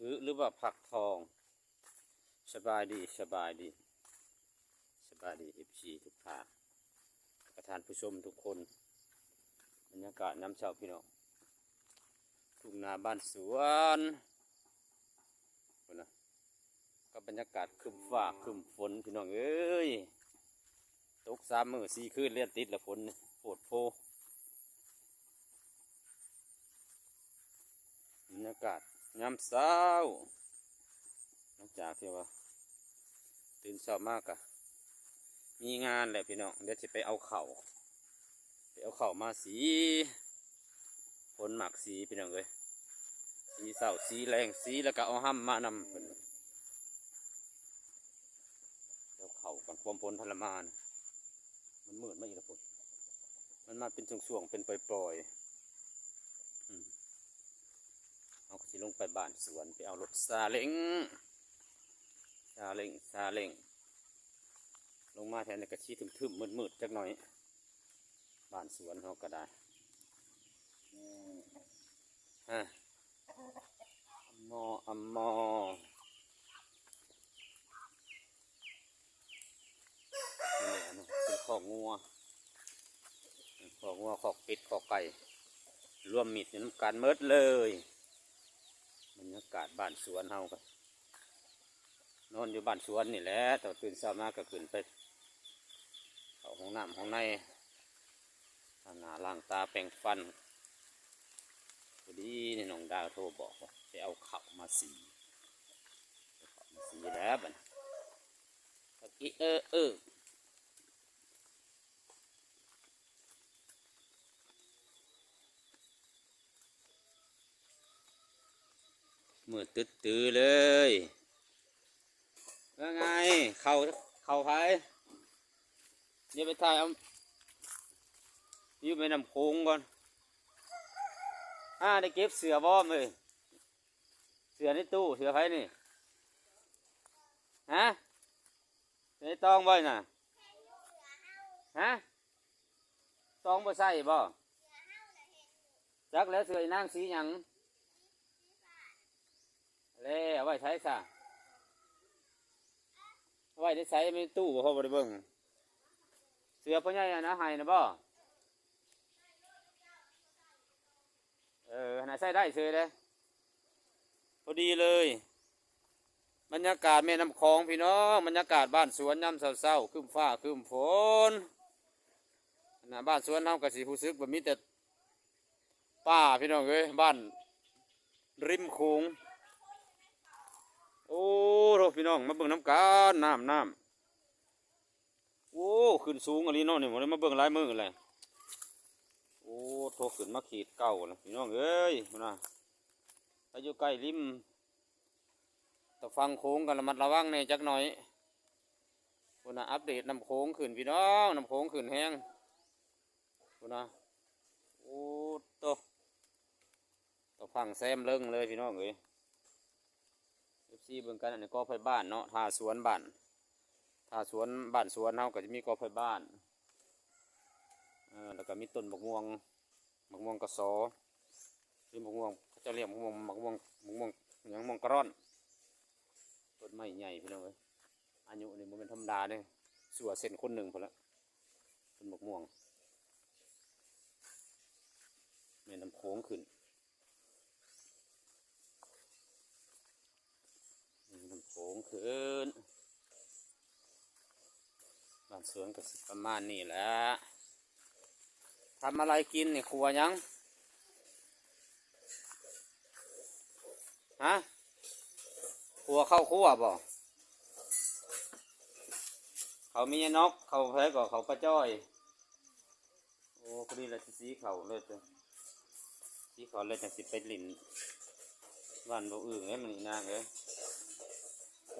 อื้อหรือว่าผักทอง สบายดีสบายดี สบายดีเอฟซีทุกท่านประธานผู้ชมทุกคนบรรยากาศน้ำเช้าพี่น้องทุ่งนาบ้านสวนนะกับรรยากาศคึมฟ้าคึมฝนพี่น้องเอ้ยตกสามมือสี่คืนเลียนติดละฝนนี่โผดโพบรรยากาศ ยามเช้าหลังจากที่ว่า ตื่นเช้ามากอะมีงานแหละพี่น้องเดี๋ยวจะไปเอาเข่าไปเอาเข่ามาสีผลหมักสีพี่น้องเลยสีเสาสีแรงสีแล้วก็เอาห้ำมานำเพิ่นเดี๋ยวเข่ากันความพลทรมาน มันมืดไม่อีกล้วพุ่นมันมาเป็นช่วงๆเป็นปล่อยๆอืมเอาก็ สิลงไปบ้านสวนไปเอารถซาเล้งซาเล้งซาเล้งลงมาแทนในกระชี้ทึมๆมืดๆจักหน่อยบ้านสวนเขาก็ได้ฮะอัมมออัมมอนี่แหละนะเป็นขอกงัวขอกงัวขอกเป็ดขอกไก่ รวมมิดอยู่น้ำกันเมิดเลย บรรยากาศบ้านสวนเฮากันนอนอยู่บ้านสวนนี่แหละแต่ตื่นเช้ามาก็ขึ้นไปเข้าห้องน้ำห้องในทำหน้าล้างตาแปรงฟันพอดีนี่น้องดาวโทรบอกว่าจะเอาเข่าวมาสีเข้ามาสีแล้วบัดตะกี้เออเออ มือตึ๊ดตือเลยว่าไง เขาเขาไผนี่ไปถ่ายเอายู่ไปนำโค้งก่อนอ่าได้เก็บเสือบ้อมเลย เสือในตู้ เสือไผนี่ ฮะในตองบ่อยน่ะ ฮะตองบ่ใส่บ่จักแล้วเสืออีนางสีหยัง เล่เอาไว้ใช้ซะไว้ได้ใช้ไม่ตู้บ่เขาบริเบิงเสือพ่อใหญ่นะให้นะบ่เออน่าใช้ได้เสือเลยพอดีเลยบรรยากาศแม่น้ำคลองพี่น้องบรรยากาศบ้านสวนย่ำเศร้าๆคืมฟ้าคืมฝนนะบ้านสวนน้ำกะสีผู้ซึกแบบมีแต่ป้าพี่น้องเอ้ยบ้านริมโขง โอ้โหพี่น้องมาเบิ่งน้ำกันน้ำน้ำโอ้ขึ้นสูงอันนี้เนาะนี่มันมาเบิ่งลายมือเลยโอ้โทขึ้นมาขีดเก่าแล้วพี่น้องเอ้ยนะถ้าอยู่ใกล้ริมแตะฟังโค้งกันระมัดระวังในจักหน่อยคุณนะอัปเดตน้ำโค้งขึ้นพี่น้องน้ำโค้งขึ้นแห้งคุณนะโอ้โตตะฟังแซมเลิงเลยพี่น้องเอ้ย ซีเบิ่งกันอันนี้ก็ไฟบ้านเนาะท่าสวนบ้านท่าสวนบ้านสวนเฮาก็จะมีกอไฟบ้านเออแล้วก็มีต้นมะม่วงมะม่วงกระสอหรือมะม่วงเขาจะเรียกมะม่วงมะม่วงมะม่วงหยังม่วงกระร่อนต้นไม้ใหญ่พี่น้องเอ้ยอายุนี่มันเป็นธรรมดาเนี่ยสัวเส้นคนหนึ่งพอละต้นมะม่วงแม่น้ำโค้งขึ้น น้ำโข งขึ้นบ้านสวนก็สิประมาณนี้แหละทำอะไรกินนี่ครัวยังฮะครัวเข้าครัวบ่เขามีนกเขาแพ้ก็เขาปลาจ้อยโอ้พอดีลยสิสีเขาเลยจ้ะสีเขาเลยจังสิไปหลินวันบ่อื่นเอ้ยมันอีนางเอ้ย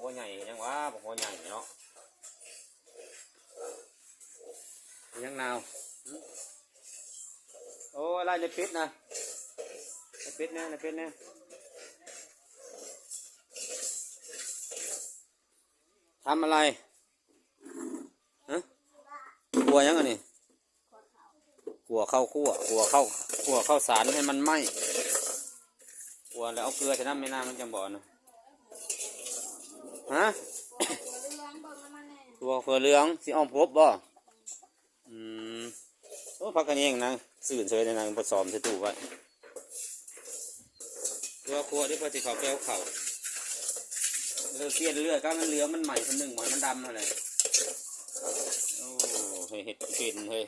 หัวใหญ่ยังวะบอกหัวใหญ่เนาะยังนาวหึโอ้อะไรในเป็ดนะในเป็ดเนี่ยในเป็ดเนี่ยทำอะไรฮะขัวยังไงนี่ขัวข้าวคั่วขัวข้าวขัวข้าวสารให้มันไหมโอ้ขัวแล้วเอาเกลือใส่น้ำไม่น้ำมันจังบ่นะ ฮะตัวเฟือเหลืองสีอ้อมพบบ่อืมโอ้พักกันเองนะสื่นเฉยในนางผสมใส่ตู้ไว้ตัวครัวที่พอสิเขาแก้วเข่าเลือเปลี่ยนเลือดก็มันเหลืองมันใหม่คนหนึ่งหมอยมันดำอะไรโอ้เฮ้ยเห็ดเป็นเฮ้ย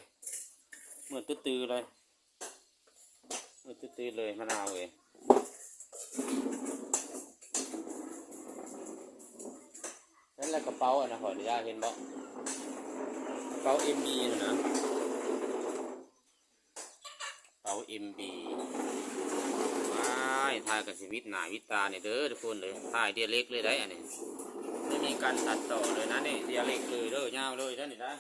เหมือนตื้อๆเลยเหมือนตื้อๆเลยมะนาวเว้ย และกระเป๋าอะนะขออนุญาตเห็นบ่เป๋าเอ็มบีนะกระเป๋า MB ว้ายถ่ายกับชีวิตหนาวิตาเนี่ยเด้อทุกคนเลยถ่ายเดียเล็กเลยได้อันนี้ไม่มีการตัดต่อเลยนะนี่เดียเล็กเลยเด้อยาวเลยได้อนี่นะ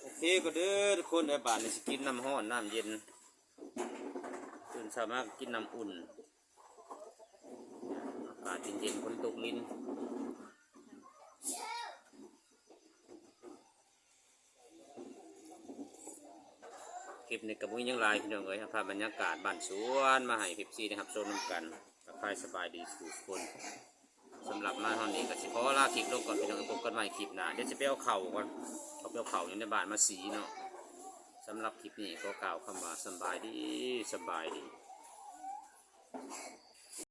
โอเคก็เด้อทุกคนในบ้านนี่สิกินน้ำห้อนน้ำเย็นตื่นเช้ามาก็กินน้ำอุ่นอากาศเย็นๆฝนตกลิ้นคลิปนี้กับมุ้ยยังหลายพี่น้องเอ้ยภาพบรรยากาศบ้านสวนมาให้พิบซีนะครับชมน้ำกันกับใครสบายดีทุกคน สำหรับมาเท่านี้ก็สิขอลาคลิปลงก่อนพี่น้องพบกันใหม่คลิปหน้าเดี๋ยวจะไปเอาเข่าก่อนเอาไปเอาเข่าอยู่ในบ้านมาสีเนาะสำหรับคลิปนี้ก็กล่าวคำว่าสบายดีสบายดี